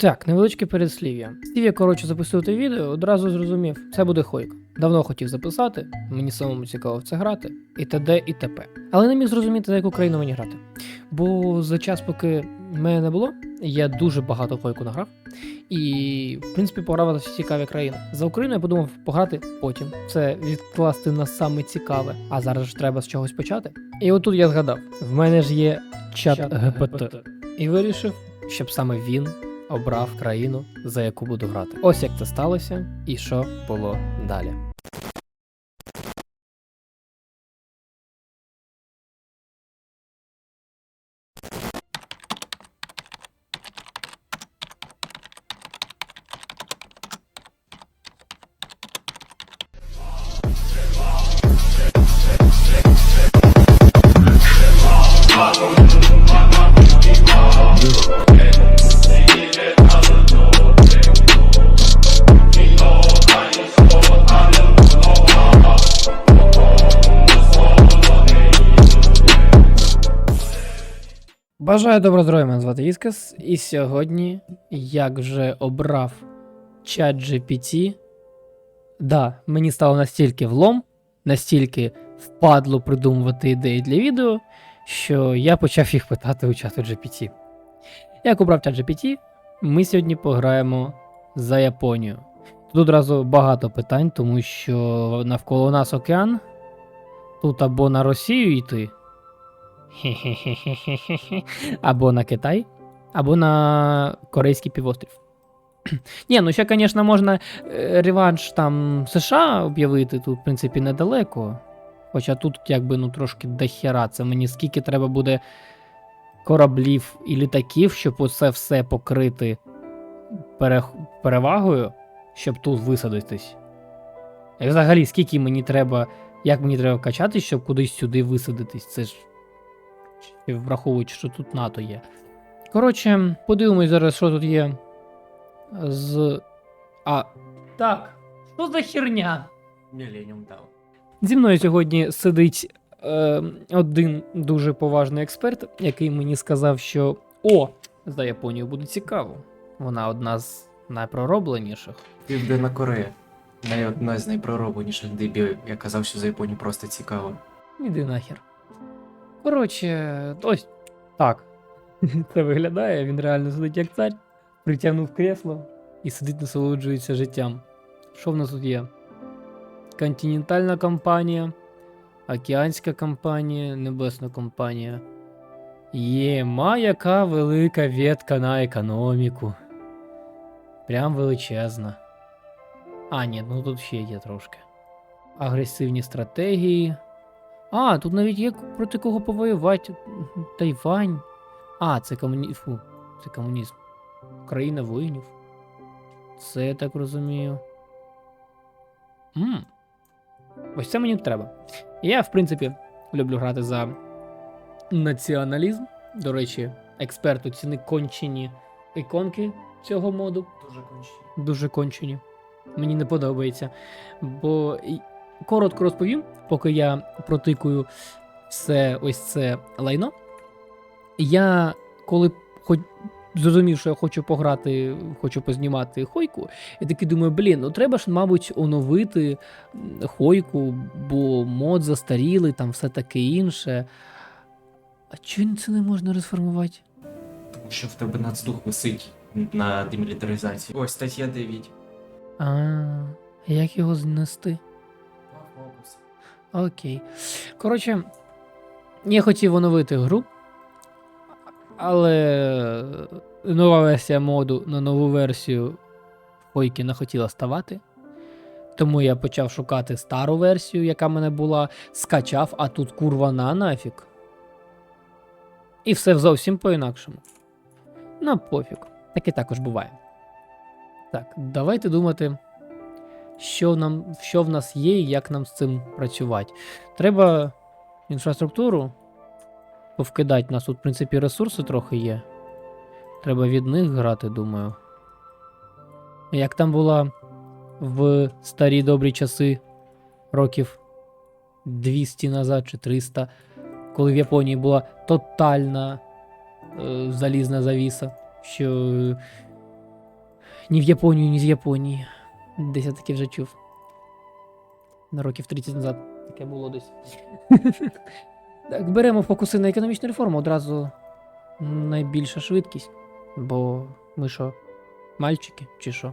Так, невеличке передслів'я. Стів я коротше записувати відео, одразу зрозумів, це буде хойка. Давно хотів записати, мені самому цікаво в це грати, і т.д. і т.п. Але не міг зрозуміти, за яку країну мені грати. Бо за час, поки мене не було, я дуже багато хойку награв. І, в принципі, пограв всі цікаві країни. За Україну я подумав пограти потім. Це відкласти на саме цікаве. А зараз ж треба з чогось почати. І отут я згадав: в мене ж є чат ГПТ. І вирішив, щоб саме він обрав країну, за яку буду грати. Ось як це сталося, і що було далі. Бажаю доброго здоров'я, мене звати Іскас, і сьогодні, як вже обрав чат GPT, да, мені стало настільки влом, настільки впадло придумувати ідеї для відео, що я почав їх питати у чату GPT. Як обрав чат GPT, ми сьогодні пограємо за Японію. Тут одразу багато питань, тому що навколо нас океан. Тут або на Росію йти. Хе-хе-хе-хе-хе-хе. Або на Китай, або на Корейський півострів. Ні, ну ще, звісно, можна е, реванш там США об'явити, тут, в принципі, недалеко. Хоча тут, якби, ну, трошки дохера. Це мені скільки треба буде кораблів і літаків, щоб оце все покрити пере... перевагою, щоб тут висадитись. І взагалі, скільки мені треба, як мені треба качати, щоб кудись сюди висадитись? Це ж і враховуючи, що тут НАТО є. Коротше, подивимось зараз, що тут є з. А. Так. Що за херня? Міленіум дав. Зі мною сьогодні сидить е, один дуже поважний експерт, який мені сказав, що о, за Японію буде цікаво. Вона одна з найпроробленіших. Південна Корея. Не одна з найпроробленіших дебілів. Я казав, що за Японію просто цікаво. Іди нахер. Коротше, ось так. Це виглядає, він реально сидить як цар, притягнув кресло і сидить, насолоджується життям. Що в нас тут є? Континентальна компанія, океанська компанія, небесна компанія. Єма, яка велика ветка на економіку. Прям величезна. А, ні, ну тут ще є трошки. Агресивні стратегії. А, тут навіть є проти кого повоювати. Тайвань. А, це комуні... Фу, це комунізм. Країна воїнів. Це я так розумію. Мм. Ось це мені треба. Я, в принципі, люблю грати за націоналізм. До речі, експерт оціни кончені іконки цього моду Дуже кончені. дуже кончені. Мені не подобається. Бо коротко розповім, поки я протикую все ось це лайно. Я коли хоч зрозумів, що я хочу пограти, хочу познімати хойку, я такий думаю, блін, ну треба ж, мабуть, оновити хойку, бо мод застарілий, там все таке інше. А чого це не можна розформувати? Тому що в тебе нацдух висить на демілітаризації. Ось стаття 9. А, як його знести? Окей. Коротше, я хотів оновити гру, але нова версія моду на нову версію Хойки не хотіла ставати. Тому я почав шукати стару версію, яка мене була, скачав, а тут курва на нафіг. І все зовсім по-інакшому. Ну, пофіг. Таке також буває. Так, давайте думати що, нам, що в нас є і як нам з цим працювати. Треба інфраструктуру повкидати. У нас тут, в принципі, ресурси трохи є. Треба від них грати, думаю. Як там була в старі добрі часи років 200 назад чи 300, коли в Японії була тотальна е, залізна завіса, що Ні в Японію, ні з Японії. Десь я таке вже чув. На років 30 назад таке було десь. так, беремо фокуси на економічну реформу, одразу найбільша швидкість. Бо ми що, мальчики чи що?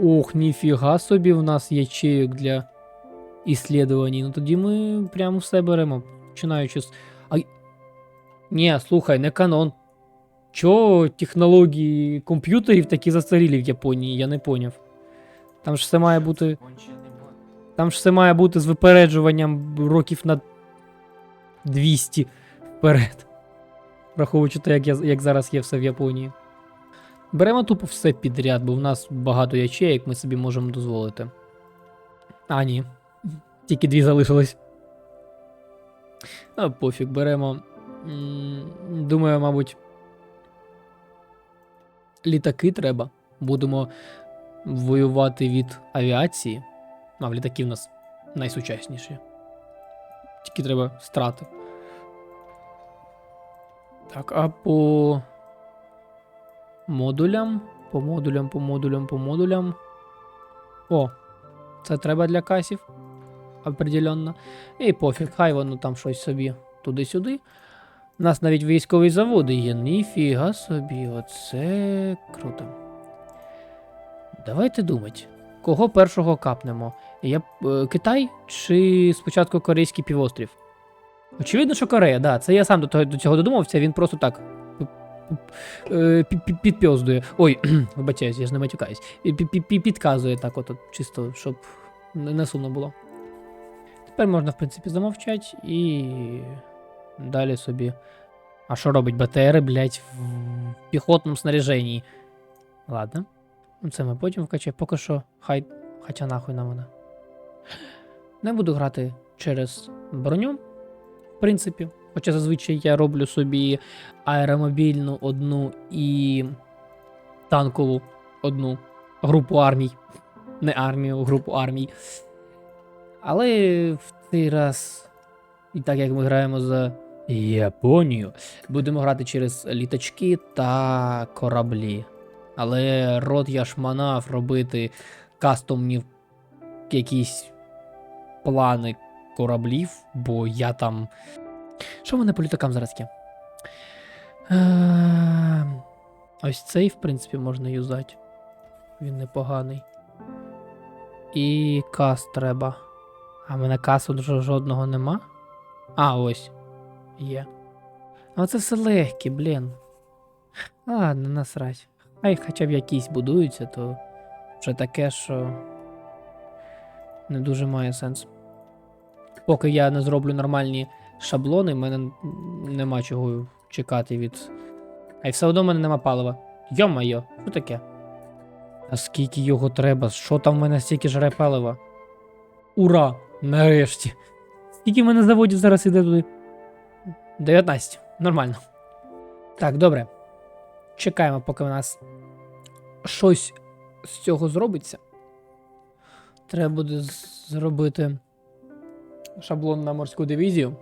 Ох, ніфіга собі в нас ячеїк для іслідувань. Ну тоді ми прямо все беремо. Починаючи з. А... Ні, слухай, не канон. Чого технології комп'ютерів такі застарілі в Японії, я не поняв. Там ж все має бути. Там ж все має бути з випереджуванням років на 200 вперед. Враховуючи те, як, я, як зараз є все в Японії. Беремо тупо все підряд, бо в нас багато ячеїк, ми собі можемо дозволити. А, ні. Тільки дві залишилось. А, пофіг, беремо. Думаю, мабуть. Літаки треба. Будемо воювати від авіації. А в літаки в нас найсучасніші. Тільки треба страти. Так, а по модулям. По модулям, по модулям, по модулям. О, це треба для касів. Определенно. І пофіг, хай воно там щось собі туди-сюди. У нас навіть військові заводи є. Ніфіга собі, оце круто. Давайте думати, кого першого капнемо? Я, е, Китай чи спочатку Корейський півострів? Очевидно, що Корея, да. Це я сам до, того, до цього додумався, він просто так. е, пі- пі- Підпьоздує. Ой, вибачаюсь, я ж не матюкаюсь. Пі- пі- пі- Підказує так, от, от, чисто, щоб не сумно було. Тепер можна, в принципі, замовчати і далі собі. А що робить БТРи, блядь, в піхотному снаряженні? Ладно. Ну, це ми потім вкачаємо. Поки що, хай. Хоча нахуй на мене. Не буду грати через броню, в принципі. Хоча зазвичай я роблю собі аеромобільну одну і танкову одну групу армій. Не армію, групу армій. Але в цей раз, і так як ми граємо за Японію, будемо грати через літачки та кораблі. Але рот я ж манав робити кастомні якісь плани кораблів, бо я там. Що мене по літакам зараз є? Е, Ось цей, в принципі, можна юзати. Він непоганий. І кас треба. А в мене касу ж- жодного нема. А, ось. Є. А це все легкі, блін. Ладно, насрать. Хай хоча б якісь будуються, то вже таке, що не дуже має сенс. Поки я не зроблю нормальні шаблони, в мене нема чого чекати від. А й все одно в мене нема палива. Йо-майо, що таке? А скільки його треба? Що там в мене стільки жре палива? Ура! Нарешті. Скільки в мене заводів зараз іде туди? 19. Нормально. Так, добре. Чекаємо, поки в нас щось з цього зробиться. Треба буде зробити шаблон на морську дивізію.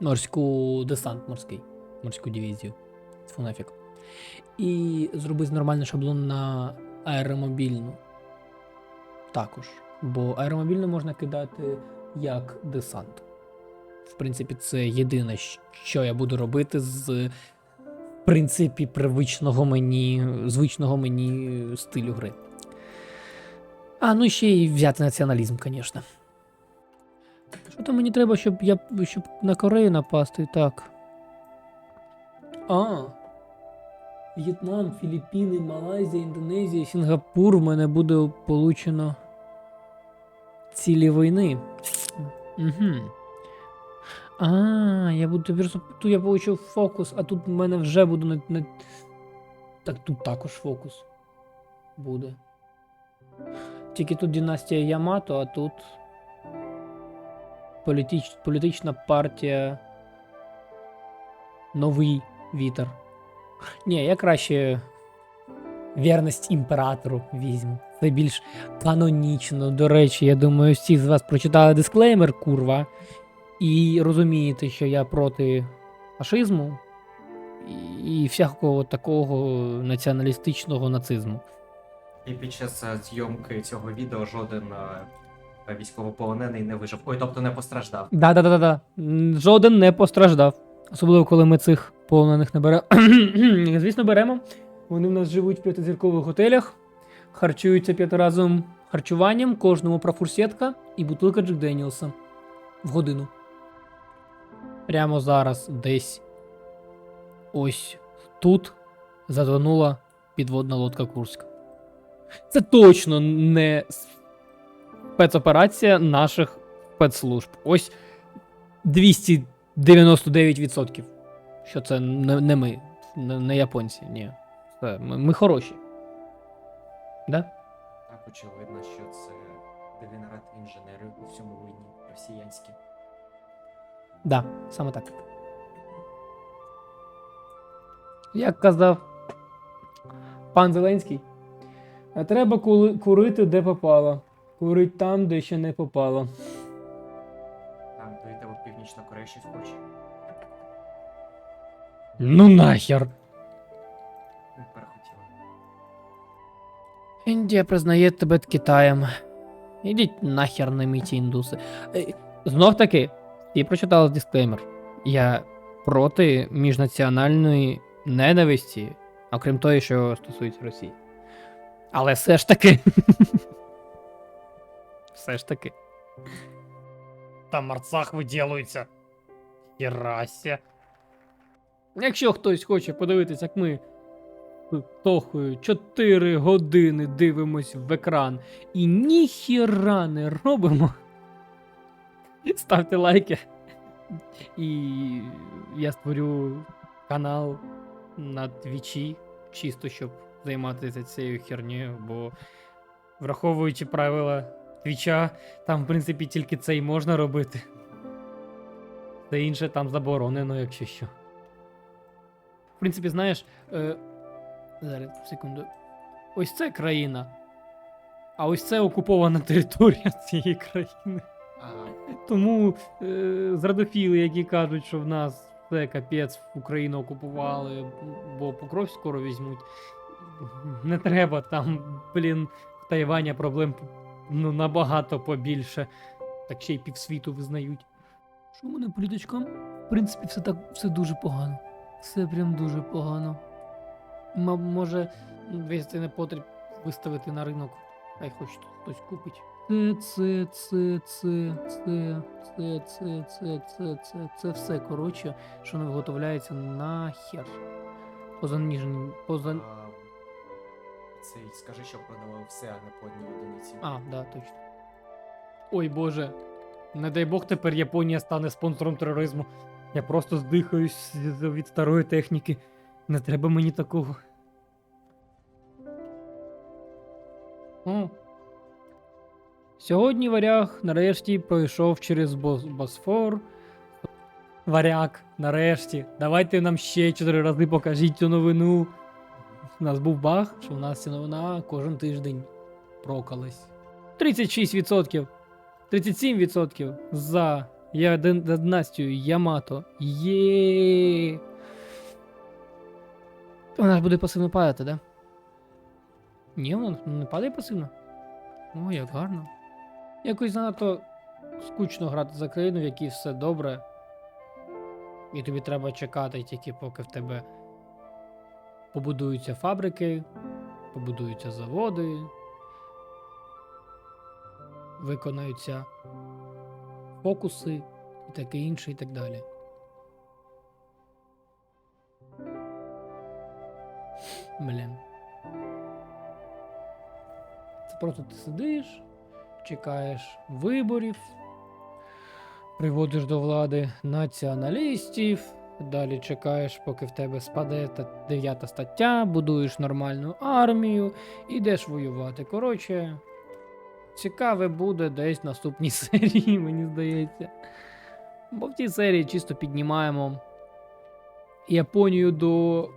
Морську десант морський. Морську дивізію. Тьфу нафіг. І зробити нормальний шаблон на аеромобільну. Також. Бо аеромобільну можна кидати як десант. В принципі, це єдине, що я буду робити з принципі, привичного мені, звичного мені стилю гри. А, ну ще й взяти націоналізм, звісно. Що там мені треба, щоб я щоб на Корею напасти? Так. А. В'єтнам, Філіппіни, Малайзія, Індонезія, Сінгапур в мене буде получено цілі війни. Угу. А, я буду тепер тут я получив фокус, а тут в мене вже буде не, не... Так тут також фокус буде. Тільки тут династія Ямато, а тут політич... політична партія Новий вітер. Ні, я краще вірність імператору візьму. Це більш канонічно. До речі, я думаю, всі з вас прочитали дисклеймер, курва. І розумієте, що я проти фашизму. і, всякого такого націоналістичного нацизму. І під час е, зйомки цього відео жоден е, військовополонений не вижив. Ой, тобто не постраждав. Да, да, да, да, да. Жоден не постраждав. Особливо, коли ми цих полонених не беремо. Звісно, беремо. Вони в нас живуть в п'ятизіркових готелях, харчуються п'ятиразовим харчуванням, кожному профурсетка і бутилка Джек Деніелса в годину. Прямо зараз десь ось тут затонула підводна лодка Курська. Це точно не спецоперація наших спецслужб. Ось 299%. Що це не, не ми, не, не японці. Ні. Це ми, ми хороші. Да? Так очевидно, що це дегенерат інженери у всьому винні росіянські. Да, саме так. Як казав пан Зеленський, треба курити де попало. Курить там, де ще не попало. Там й тебе в Північна Корея. Ну нахер. Перехотіла. Індія признає тебе Китаєм. Ідіть нахер не миті індуси. Е, Знов таки, всі прочитали дисклеймер. Я проти міжнаціональної ненависті, окрім того, що стосується Росії. Але все ж таки. Все ж таки. Там Арцах виділується. Єрася. Якщо хтось хоче подивитися, як ми Тохою 4 години дивимось в екран і ніхіра не робимо. Ставте лайки. І я створю канал на твічі, чисто щоб займатися цією хернею, бо враховуючи правила твіча, там, в принципі, тільки це і можна робити. Все інше там заборонено, якщо що. В принципі, знаєш, е, зараз секунду. Ось це країна. А ось це окупована територія цієї країни. Ага. Тому е, зрадофіли, які кажуть, що в нас все капець, Україну окупували, бо Покров скоро візьмуть. Не треба там, блін, в Тайвані проблем ну, набагато побільше. Так ще й півсвіту визнають. Що мене політичкам? В принципі, все так все дуже погано. Все прям дуже погано. М- може, весь цей непотріб виставити на ринок, хай хоч хтось купить. Це, це, це, це, це, це, це, це, це, це, це все, коротше, що не виготовляється нахер. Поза ніжнім, поза... А, Цей, скажи, що продавав все, а не по одній одиниці. А, да, точно. Ой боже. Не дай Бог тепер Японія стане спонсором тероризму. Я просто здихаюсь від старої техніки. Не треба мені такого. О. Сьогодні варяг нарешті пройшов через Бос- Босфор. Варяг, нарешті. Давайте нам ще чотири рази покажіть цю новину. У нас був баг, що у нас ця новина кожен тиждень прокалась. 36%. 37% за династію Ямато. Є. Вона ж буде пасивно падати, да? Ні, вона не падає пасивно. О, як гарно. Якось занадто скучно грати за країну, в якій все добре. І тобі треба чекати тільки поки в тебе побудуються фабрики, побудуються заводи, виконаються фокуси і таке інше, і так далі. Блін. Це просто ти сидиш, чекаєш виборів, приводиш до влади націоналістів, далі чекаєш, поки в тебе спаде та дев'ята стаття, будуєш нормальну армію, ідеш воювати. Коротше, цікаве буде десь в наступній серії, мені здається. Бо в цій серії чисто піднімаємо Японію до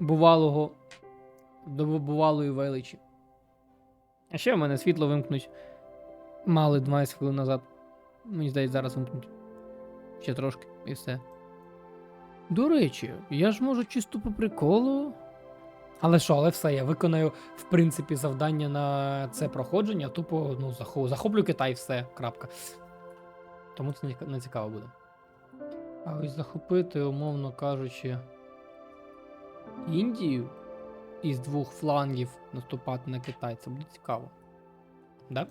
бувалого, до бувалої величі. А ще в мене світло вимкнуть. Мали 20 хвилин назад. Мені здається, зараз вимкнуть. Ще трошки і все. До речі, я ж можу чисто по приколу. Але що, але все, я виконаю, в принципі, завдання на це проходження, тупо ну, захо- захоплю Китай, все, крапка. Тому це не цікаво буде. А ось захопити, умовно кажучи, Індію із двох флангів наступати на Китай, це буде цікаво. Да?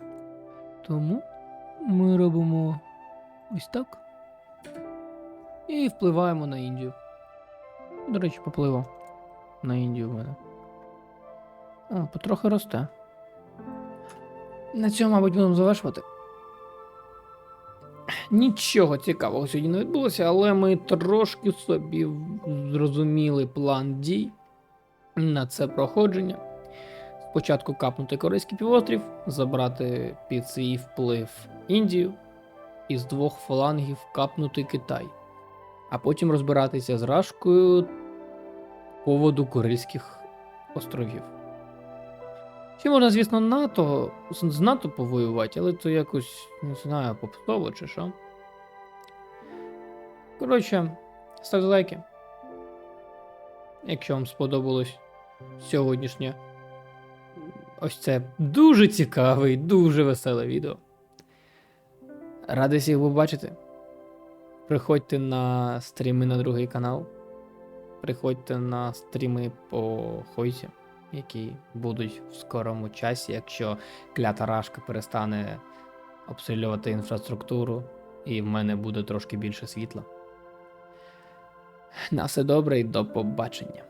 Тому ми робимо ось так. І впливаємо на Індію. До речі, попливо на Індію в мене. О, потрохи росте. На цьому, мабуть, будемо завершувати. Нічого цікавого сьогодні не відбулося, але ми трошки собі зрозуміли план дій на це проходження. Спочатку капнути Корейський півострів, забрати під свій вплив Індію, і з двох флангів капнути Китай, а потім розбиратися з Рашкою поводу Курильських островів. Ще можна, звісно, НАТО, з НАТО повоювати, але то якось, не знаю, попсово чи що. Коротше, ставте лайки. Якщо вам сподобалось сьогоднішнє. Ось це дуже цікаве і дуже веселе відео. Радий всіх побачити. Приходьте на стріми на другий канал. Приходьте на стріми по Хойсі, які будуть в скорому часі, якщо клята рашка перестане обстрілювати інфраструктуру, і в мене буде трошки більше світла. На все добре і до побачення.